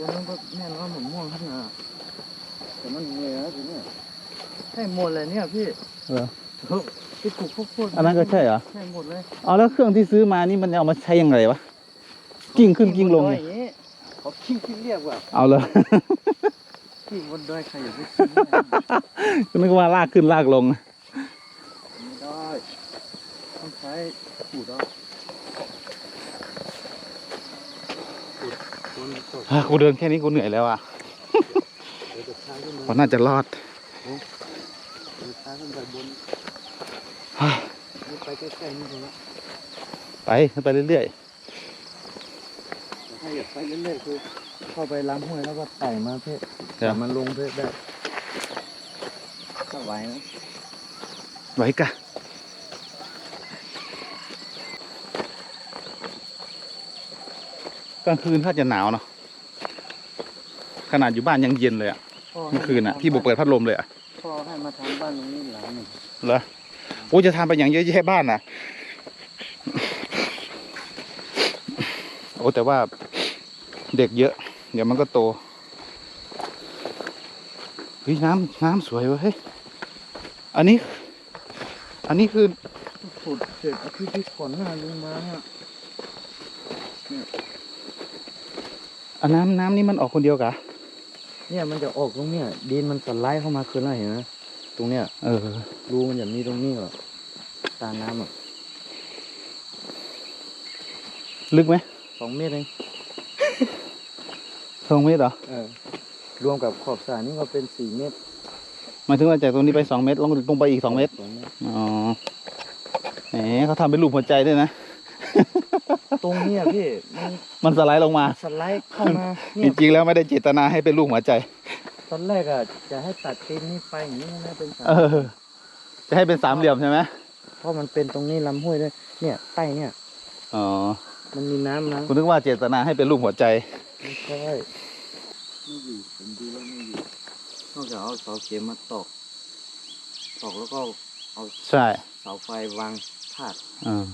ตัวนั้นก็แน่นอนผมม่วงขึ้นมาแต่มันเหนื่อยแล้วทีเนี้ยให้หมดเลยเนี่ยพี่เหรอเฮ้ยที่ปลูกข้าวโพดอันนั้นก็ใช่เหรอใช่หมดเลยเอาแล้วเครื่องที่ซื้อมานี่มันเอามาใช้ยังไงวะกิ้งขึ้นกิ้งลงบนดเนี่อยอย่างงี้เขากิ้งที่เรียกว่าเอาเลยกิ้งบนดอยใครอย่าไปกิ้งเนี่ยก็นึกว่าลากขึ้นลากลงไม่ได้ต้องใช้ขูดเอาขูดคนสด อะ กูเดินแค่นี้กูเหนื่อยแล้วอะเดี๋ยวจะช้าขึ้นเพมาราะน่าจะรอดเดี๋ยวช้าขึ้นไปบนอะนี่ไปใกล้ๆนี่ตรงละไปไปเรื่อยแต่ถ้าอยากไปเรื่อยๆคือเข้าไปลำห้วยแล้วก็ไต่มาเพื่อๆเดี๋ยวมันลงเพื่อได้ถ้าไหวนะไว้กะกลางคืนถ้าจะหนาวเนาะ ขนาดอยู่บ้านยังเย็นเลยอะพ่อให้เมื่อคืนอะพี่บุกเปิดพัดลมเลยอะพ่อให้มาทำบ้านตรงนี้หลังหนึ่งเหรอโอ้จะทำไปอย่างเยอะแยะบ้านน่ะโอ้แต่ว่าเด็กเยอะ เดี๋ยวมันก็โตเฮ้ยน้ำน้ำสวยเว้ยเฮ้ยอันนี้ อันนี้คือขุดเสร็จอาทิตย์ที่ก่อนหน้าลุงมาเนี่ยอันน้ำน้ำนี่มันออกคนเดียวกะ เนี่ยมันจะออกตรงเนี้ยดินมันสไลด์เข้ามาคืนแล้วเห็นไหมตรงเนี้ยเออรูมันจะมีตรงนี้เหรอตาน้ำอะลึกไหมสองเมตรเองสองเมตรเหรอเออรวมกับขอบสระนี่ก็เป็นสี่เมตรหมายถึงว่าจากตรงนี้ไปสองเมตรลงลงไปอีกสองเมตรสองเมตรอ๋อแหมเขาทำเป็นรูปหัวใจด้วยนะ ตรงเนี้ยพี่มันมันสไลด์ลงมา สไลด์เข้ามาจเนี่ยริงๆแล้วไม่ได้เจตนาให้เป็นรูปหัวใจ ตอนแรกอะจะให้ตัดตีนนี่ไปอย่างนี้นะเป็นสามเออ จะให้เป็นสามเหลี่ยมใช่ไหมเพราะมันเป็นตรงนี้ลำห้วยด้วยเนี่ยใต้เนี่ย อ๋อมันมีน้ำนะคุณนึกว่าเจตนาให้เป็นรูปหัวใจ ไม่ใช่ไม่อยู่ผมดูแล้วไม่อยู่นอกจากเอาเสาเข็มมาตอกตอกแล้วก็เอาใช่เสาไฟวางพาด อ่า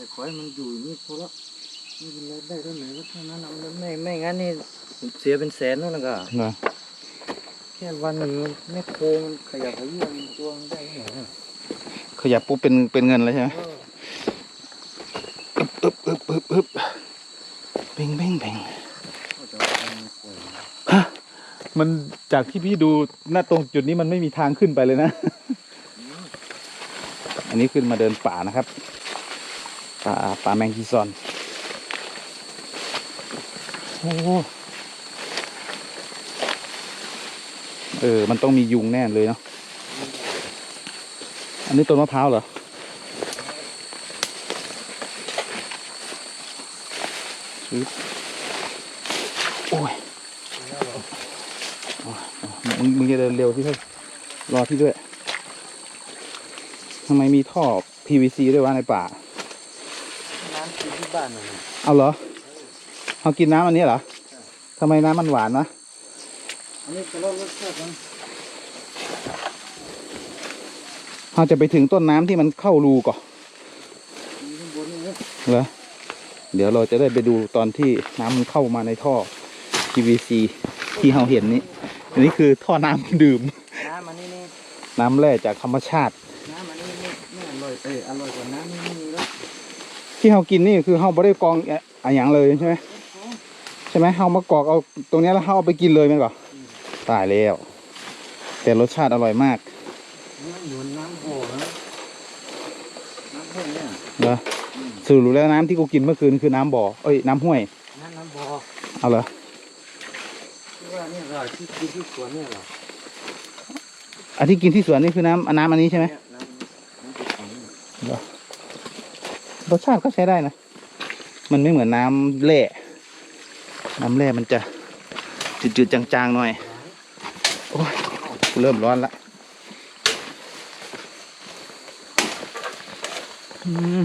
แต่ขอให้มันอยู่อย่างนี่พอละไม่เป็นไรได้เท่าไหร่ก็เท่านั้นเอาแล้วไม่ไม่งั้นนี่เสียเป็นแสนนู่นนะก็เหรอแค่วันหนึ่งแม่โคมันขยับขยื่นตัวมันได้เท่าไหร่ขยับปุ๊บเป็นเป็นเงินแล้วใช่ไหมเอออึบอึบอึบอึบเบ่งเบ่งเบ่งก็จะเอาไปปล่อยมันจากที่พี่ดูหน้าตรงจุดนี้มันไม่มีทางขึ้นไปเลยนะอันนี้ขึ้นมาเดินป่านะครับ ป่าป่าแมงกีซอน โอ้เออ มันต้องมียุงแน่เลยเนาะ อันนี้ต้นมะพร้าวเหรอ โอ้ยโอ้ยมึงมึงจะเดินเร็วที่เฮ้ยรอพี่ด้วย ทำไมมีท่อ PVC ด้วยวะในป่า บ้านน่ะนะเอาเหรอเขากินน้ำอันนี้เหรอทำไมน้ำมันหวานวะอันนี้จะลดรสชาติมันเราจะไปถึงต้นน้ำที่มันเข้ารูก่อนมีข้างบนนี่นะเหรอเดี๋ยวเราจะได้ไปดูตอนที่น้ำมันเข้ามาในท่อ PVC ที่เราเห็นนี้ อันนี้คือท่อน้ำดื่ม น้ำอันนี้นี่น้ำแร่จากธรรมชาติ ที่เรากินนี่คือเราไม่ได้กรองอะอะอย่างเลยใช่ไหมใช่ไหมเรามากรอกเอาตรงเนี้ยแล้วเราเอาไปกินเลยไหมก่อนตายแล้ว แต่รสชาติอร่อยมากนี่มันเหมือนน้ำโอ่นะน้ำห้วยเนี่ยเหรอสรุปแล้วน้ำที่กูกินเมื่อคืนคือน้ำบ่อเอ้ยน้ำห้วยน้ำน้ำบ่อเอาเหรอที่ว่าเนี่ยเหราที่กินที่สวนเนี่ยเหรออันที่กินที่สวนนี่คือน้ำอันน้ำอันนี้ใช่ไหม เนี่ยน้ำน้ำติดถังเนี่ย รสชาติก็ใช้ได้นะ มันไม่เหมือนน้ำแร่น้ำแร่มันจะจืดๆจางๆหน่อยโอ้ยเริ่มร้อนละอืม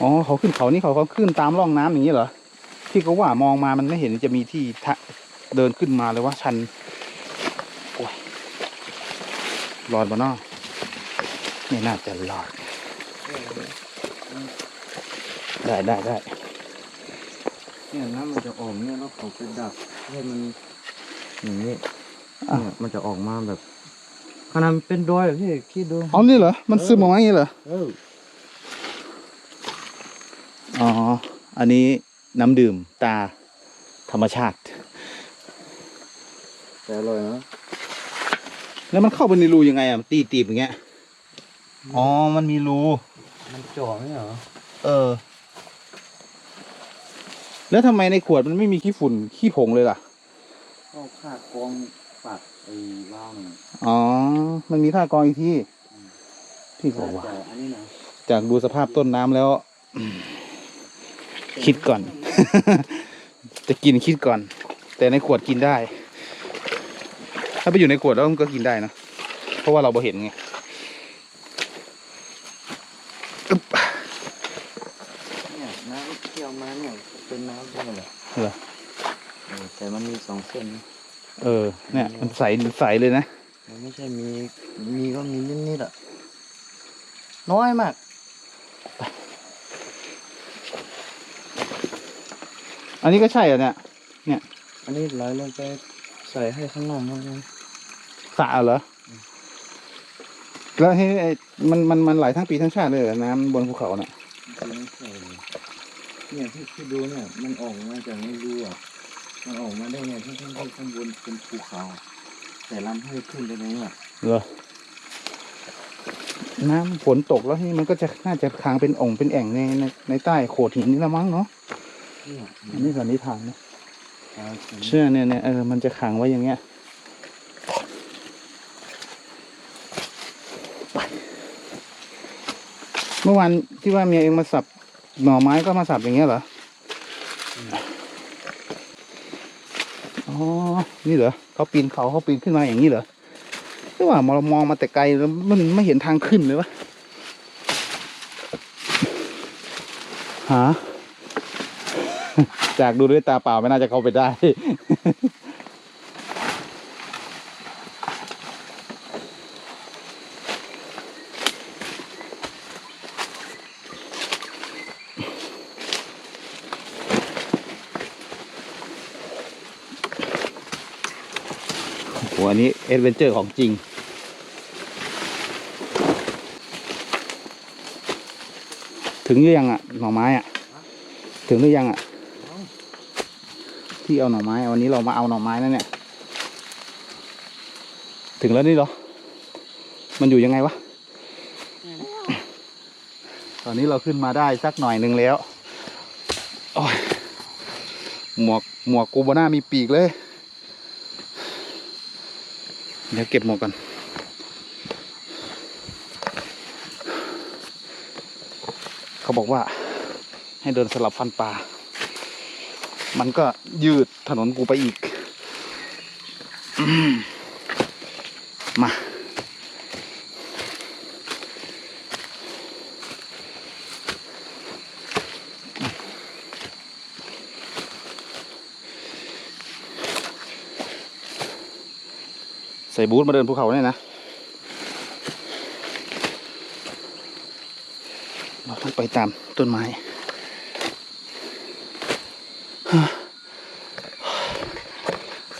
อ๋อเขาขึ้นเขานี่เขาเขาขึ้นตามร่องน้ำอย่างนี้เหรอ ที่เขาว่ามองมามันไม่เห็นจะมีที่ทะเดินขึ้นมาเลยว่าชันโอ้ยรอดบ่เนาะไม่น่าจะรอด ได้ได้ได้เนี่ยน้ำมันจะออกเนี่ยแล้วเขาไปดักให้มันอย่างนี้อะเนี่ยมันจะออกมาแบบขนาดมันเป็นดอยอะพี่คิดดูเอานี่เหรอ มันซึมออกมาอย่างนี้เหรอเอออ๋อ อันนี้ น้ำดื่มตาธรรมชาติ แต่อร่อยนะ แล้วมันเข้าไปในรูยังไงอะมันตีตีบอย่างเงี้ย อ๋อ มันมีรู มันจ่อไหมเหรอ เออ แล้วทำไมในขวดมันไม่มีขี้ฝุ่นขี้ผงเลยล่ะ ก็ค่ากองปัดไอ้ว่าวเนี่ยอ๋อ มันมีท่ากรองอีกที่พี่บอกว่า แต่อันนี้นะ จากดูสภาพต้นน้ำแล้วอืมคิดก่อน จะกินคิดก่อน แต่ในขวดกินได้ ถ้าไปอยู่ในขวดแล้วมันก็กินได้นะเพราะว่าเราบ่เห็นไงอึ๊บเนี่ยน้ำที่เอามาเนี่ยเป็นน้ำใช่ไหมล่ะเหรอเออแต่มันมีสองเส้นนะเออ เนี่ย มันใสใสเลยนะ มันไม่ใช่มีมีก็มีนิดๆอะ น้อยมาก อันนี้ก็ใช่เหรอเนี่ย อันนี้ไหลลงไปใส่ให้ข้างล่างมันเลยสระเหรอแล้วให้ไอ้มันมันมันไหลทั้งปีทั้งชาติเลยเหรอน้ำบนภูเขาน่ะคือไม่ใช่เลยเนี่ยที่ที่ดูเนี่ย มันออกมาจากไม่รู้อะ มันออกมาได้ไงที่ที่ที่ข้างบนเป็นภูเขาอะแต่ลำให้ขึ้นไปตรงนี้อะเหรอ น้ำฝนตกแล้วนี่มันก็จะน่าจะค้างเป็นอ่งเป็นแอ่งในในในใต้โขดหินนี่ละมั้งเนาะเนี่ย อันนี้สันนิษฐานนะอ่าถึงเชื่อเนี่ยเนี่ยเออมันจะขังไว้อย่างเงี้ยไปเมื่อวานที่ว่าเมียเองมาสับหน่อไม้ก็มาสับอย่างเงี้ยเหรออ๋อนี่เหรอเขาปีนเขาเขาปีนขึ้นมาอย่างนี้เหรอหรือว่ามองมองมาแต่ไกลแล้วมันไม่เห็นทางขึ้นเลยวะหา จากดูด้วยตาเปล่าไม่น่าจะเข้าไปได้โหอันนี้เอดเวนเจอร์ของจริงถึงหรือยังอะหน่อไม้อะถึงหรือยังอะ ที่เอาหน่อไม้วันนี้เรามาเอาหน่อไม้นั่นเนี่ย ถึงแล้วนี่เหรอ มันอยู่ยังไงวะ ตอนนี้เราขึ้นมาได้สักหน่อยหนึ่งแล้วโอ้ยหมวกหมวกกูบน่ามีปีกเลย เดี๋ยวเก็บหมวกก่อนเขาบอกว่าให้เดินสลับฟันปลา มันก็ยืดถนนกูไปอีกมมา ใส่บูทมาเดินภูเขาเนี่ยนะเราต้องไปตามต้นไม้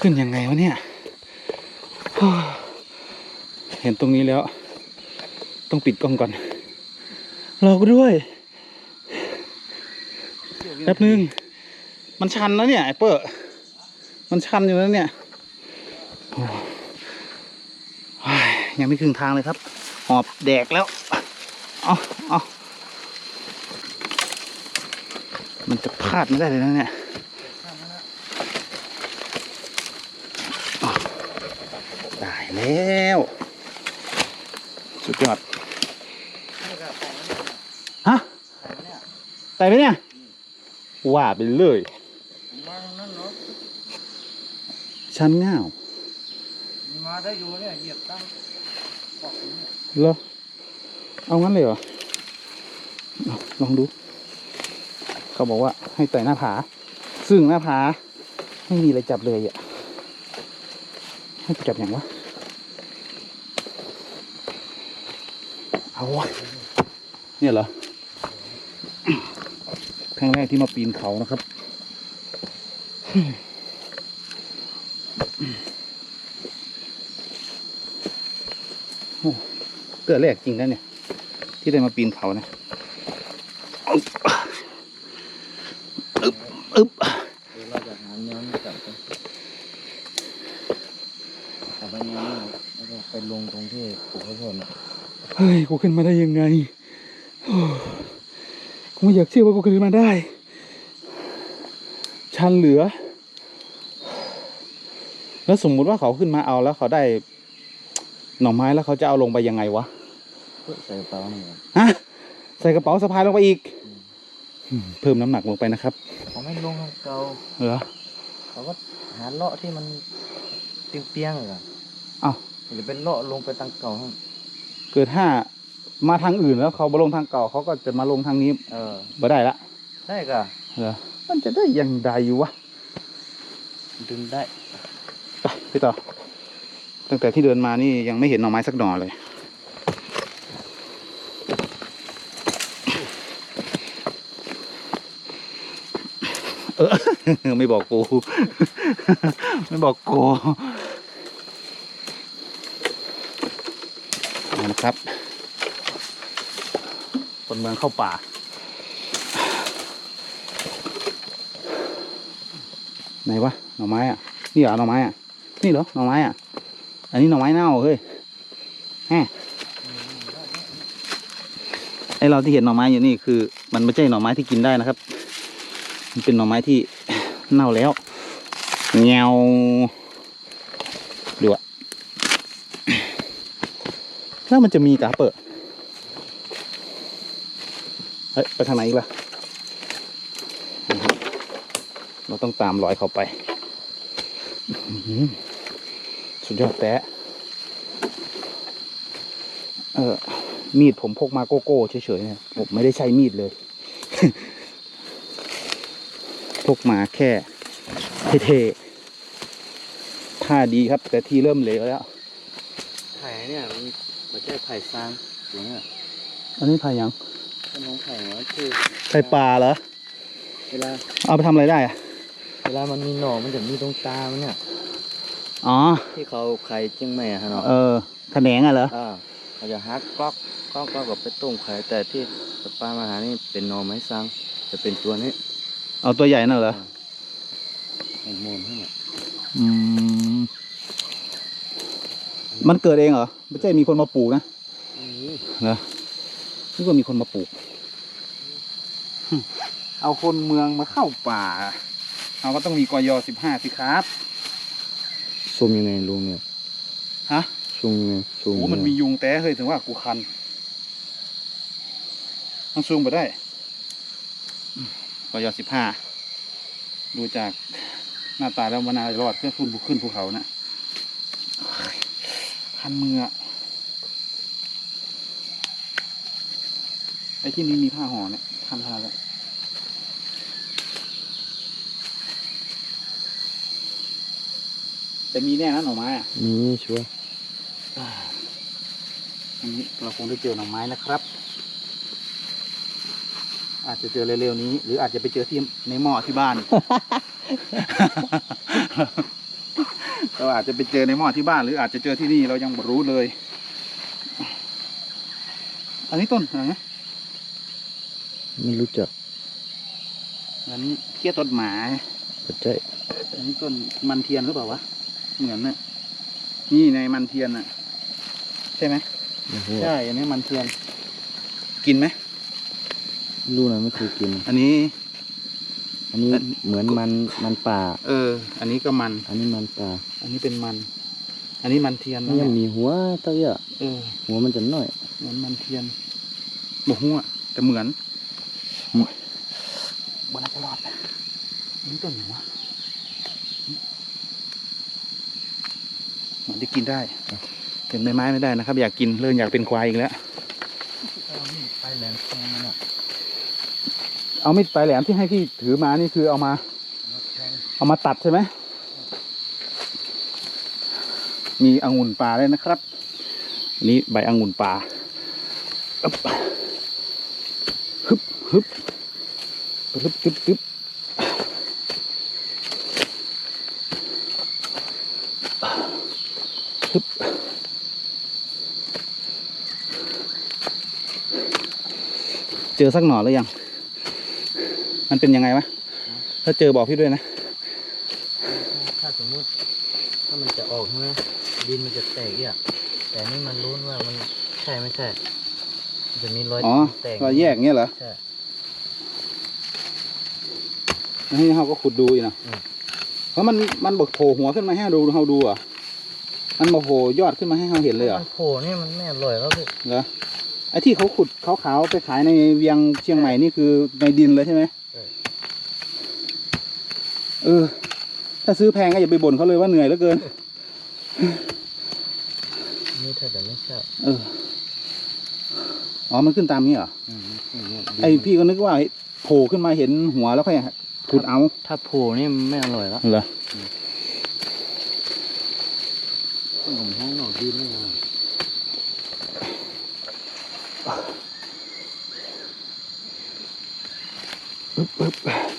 ขึ้นยังไงวะเนี่ย เห็นตรงนี้แล้ว ต้องปิดกล้องก่อนรอกูด้วยแป๊บนึง มันชันนะเนี่ยไอ้เปอร์มันชันอยู่แล้วเนี่ยยยังไม่ครึ่งทางเลยครับ หอบแดกแล้ว เอาเอามันจะพลาดไม่ได้เลยนะเนี่ย ได้ แล้ว สุดยอด ฮะไต่ไปเนี่ย ว่าไปเลยชั้นเนาะชั้นง่าวมาได้อยู่เนี่ยเหยียบตั้งบอกอย่าเหรอเอางั้นเลยเหรอ ลองดู เขาบอกว่าให้ไต่หน้าผา ซึ่งหน้าผา ไม่มีอะไรจับเลยอะ ให้จับอย่างวะ เอาวะเนี่ยเหรอครั้งแรกที่มาปีนเขานะครับ เกิดแรกจริงนะเนี่ย ที่ได้มาปีนเขานะอึบอึ๊บอึ๊บเราจะหาเนื้อมันกลับไปกลับไปเนื้อแล้วก็ไปลงตรงที่ปลูกข้าวโพดน่ะ เฮ้ยกูขึ้นมาได้ยังไงโอ้กูไม่อยากเชื่อว่ากูขึ้นมาได้ ชันเหลือ แล้วสมมุติว่าเขาขึ้นมาเอาแล้วเขาได้หน่อไม้แล้วเขาจะเอาลงไปยังไงวะเพื่อใส่กระเป๋าหนึ่งฮะใส่กระเป๋าสะพายลงไปอีกอืมเพิ่มน้ำหนักลงไปนะครับเขาไม่ลงทางเก่าเหรอเขาก็หาเลาะที่มันเปียงๆเลยอะอ้าวหรือเป็นเลาะลงไปทางเก่าฮะ เกิดถ้ามาทางอื่นแล้ว เขามาลงทางเก่าเขาก็จะมาลงทางนี้เออบ่ได้ละได้กะเหรอมันจะได้ยังไงวะดึงได้ไปพี่ต่อตั้งแต่ที่เดินมานี่ยังไม่เห็นหน่อไม้สักหน่อเลย เออ ไม่บอกกู ไม่บอกกู เอาละครับ คนเมืองเข้าป่า ไหนวะหน่อไม้อะ นี่เหรอหน่อไม้อะ นี่เหรอหน่อไม้อะ อันนี้หน่อไม้เน่าเฮ้ยแฮะไอเราที่เห็นหน่อไม้อยู่นี่คือ มันไม่ใช่หน่อไม้ที่กินได้นะครับ มันเป็นหน่อไม้ที่เน่าแล้วเงาดูอะ แล้วมันจะมีกาเปิดเฮ้ยไปทางไหนอีกล่ะ เราต้องตามรอยเขาไปสุดยอดแตะเออมีดผมพกมาโกโก้เฉยๆเนี่ยผมไม่ได้ใช้มีดเลย พกมาแค่เท่ๆท่าดีครับ แต่ทีเริ่มเหลวแล้วไผ่เนี่ยมัน ไม่ใช่ไผ่ซางอย่างเงี้ยอันนี้ไผ่ยังถ้าน้องไผ่เนี่ยคือไผ่ป่าเหรอ เวลา เอาไปทำอะไรได้อะเวลามันมีหน่อมันจะมีตรงตามันเนี่ย อ๋อ ที่เขาไข่เจียงใหม่อะฮะเนาะเออแขนงอะเหรอ อ่าเขาจะฮักก๊อกก๊อกก๊อกกับไปต้มไข่แต่ที่สปามาหานี่เป็นหน่อไม้ซางจะเป็นตัวนี้ เอาตัวใหญ่น่ะเหรอ มันมูลให้เนี่ยอืม มันเกิดเองเหรอไม่ใช่มีคนมาปลูกนะเหรอนึกว่ามีคนมาปลูกหึเอาคนเมืองมาเข้าป่า เราก็ต้องมีกยสิบห้าสิครับซุ่มยังไงลุงเนี่ยฮะซุ่มยังไงซุ่มโอ้มันมียุงแต่เฮ้ยถึงว่ากูคันต้องซูมไปได้อืมกยสิบห้าดูจากหน้าตาแล้วมันน่าจะรอดเพื่อขึ้นภูขึ้นภูเขานะโอ้ย คันมืออะไอ้ที่นี้มีผ้าห่อเนี่ยคันขนาดนั้นแต่มีแน่นะหน่อไม้อะมีชัวร์อ่าอันนี้เราคงได้เจอหน่อไม้นะครับ อาจจะเจอเร็วๆนี้ หรืออาจจะไปเจอที่ในหม้อที่บ้าน เราอาจจะไปเจอในหม้อที่บ้านหรืออาจจะเจอที่นี่เรายังไม่รู้เลย อันนี้ต้นอะไรนะไม่รู้จักอันนี้เคี้ยต้นหมาปัจจัยอันนี้ต้นมันเทียนหรือเปล่าวะเหมือนน่ะนี่ในมันเทียนน่ะ ใช่ไหมไม่รู้ใช่อันนี้มันเทียน กินไหม รู้นะไม่เคยกิน อันนี้ อันนี้เหมือนมันมันป่า เออ อันนี้ก็มัน อันนี้มันป่า อันนี้เป็นมัน อันนี้มันเทียนมันนะยังมีหัวเต้าเยอะเออ หัวมันจะน้อย เหมือนมันเทียนบอกหัวแต่เหมือนบนน่าจะรอดนะอันนี้ต้นไหนวะเหมือนที่กินได้ถึงใบไม้ไม่ได้นะครับ อยากกินเริ่มอยากเป็นควายอีกแล้ว ไปแหลมแทงมันอะ เอามีดปลายแหลมที่ให้พี่ถือมานี่คือเอามา เอามาตัดใช่ไหม มีองุ่นป่าเลยนะครับนนี้ใบองุ่นป่าอึ๊บฮึบฮึบฮึบฮึบฮึบฮึบเจอสักหน่อหรือยัง มันเป็นยังไงวะ ถ้าเจอบอกพี่ด้วยนะ ถ้าสมมุติ ถ้ามันจะออกใช่ไหมดินมันจะแตกอะแต่นี่มันรู้ว่ามันใช่ไม่ใช่มันจะมีรอยอ๋อแตกรอยแยกเงี้ยเหรอใช่แล้วให้เขาก็ขุดดูอีกนะอืม เพราะมันมันบอกโผล่หัวขึ้นมาให้ดูเราดูอะมันบอกโผล่ยอดขึ้นมาให้เราเห็นเลยเหรอะมันโผล่นี่มันไม่อร่อยแล้วพี่ เหรอไอ้ที่เขาขุดขาวๆไปขายในเวียงเชียงใหม่นี่คือในดินเลยใช่ไหมใช่ เออ ถ้าซื้อแพงก็อย่าไปบ่นเขาเลยว่าเหนื่อยเหลือเกิน นี่ถ้าจะไม่ใช่เออ อ๋อ มันขึ้นตามนี้เหรออืมอย่างเงี้ยไอพี่ก็นึกว่าโผล่ขึ้นมาเห็นหัวแล้วค่อยขุดเอา ถ้าโผล่นี่มันไม่อร่อยแล้วเหรอผมห้องหนอกดินไม่อร่อยส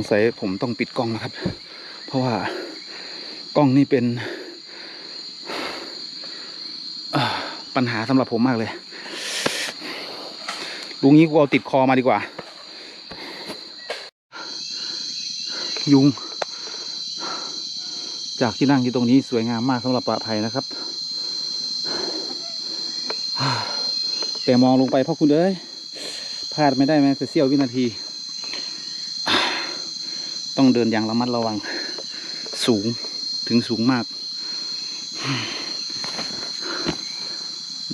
งสัยผมต้องปิดกล้องนะครับ เพราะว่ากล้องนี่เป็นปัญหาสำหรับผมมากเลยลุงนี้กูเอาติดคอมาดีกว่า ยุง จากที่นั่งอยู่ตรงนี้สวยงามมากสำหรับป่าไผ่นะครับ แต่มองลงไปพ่อคุณเอ้ยพลาดไม่ได้แม้แต่เสี้ยววินาที ต้องเดินอย่างระมัดระวัง สูงถึงสูงมาก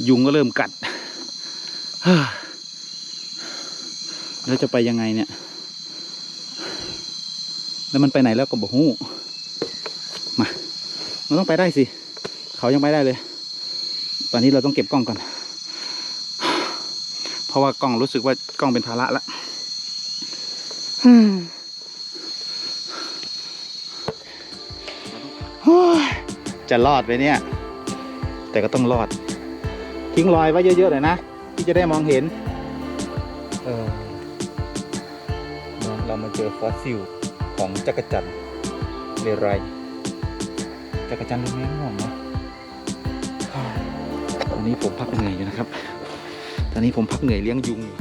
ยุงก็เริ่มกัดแล้วจะไปยังไงเนี่ย แล้วมันไปไหนแล้วก็บอกฮู้มา มันต้องไปได้สิ เขายังไปได้เลย ตอนนี้เราต้องเก็บกล้องก่อน เพราะว่ากล้องรู้สึกว่ากล้องเป็นภาระละโจะรอดไปเนี่ย แต่ก็ต้องรอด ทิ้งรอยไว้เยอะๆหน่อยนะ ที่จะได้มองเห็น เออเรามาเจอฟอสซิลของจักรจันทร์เรไรจักรจันทร์เลี้ยงห่วงนะตอนนี้ผมพักเหนื่อยอยู่นะครับ ตอนนี้ผมพักเหนื่อยเลี้ยงยุงอยู่